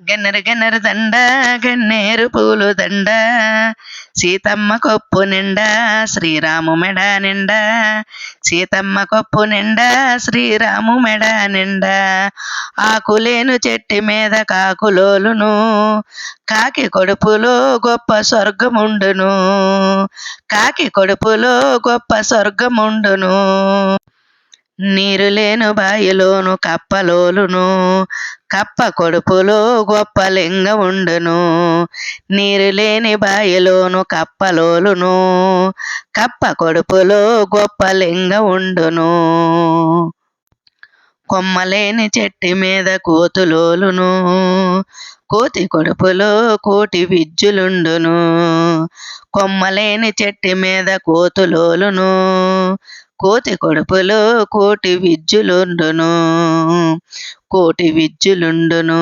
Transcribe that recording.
గన్నెర గన్నెర దండ గన్నేరు పూలు దండ సీతమ్మ కొప్పు నిండా శ్రీరాము మెడ నిండా సీతమ్మ కొప్పు నిండా శ్రీరాము మెడ నిండా ఆకులేను చెట్టు మీద కాకులోలును కాకి కొడుపులో గొప్ప స్వర్గముండును కాకి కొడుపులో గొప్ప స్వర్గముండును. నీరు లేను బాయిలోను కప్పలోలును కప్ప కొడుపులో గొప్ప లింగ ఉండును నీరు లేని బాయిలోను కప్పలోలును కప్ప కొడుపులో గొప్ప లింగ ఉండును కొమ్మలేని చెట్టు మీద కోతులోలును కోతి కొడుపులో కోటి విద్యులుండును కొమ్మలేని చెట్టు మీద కోతులోలును కోతి కొడుపులో కోటి విద్యులుండును. కోటి విద్యులుండును.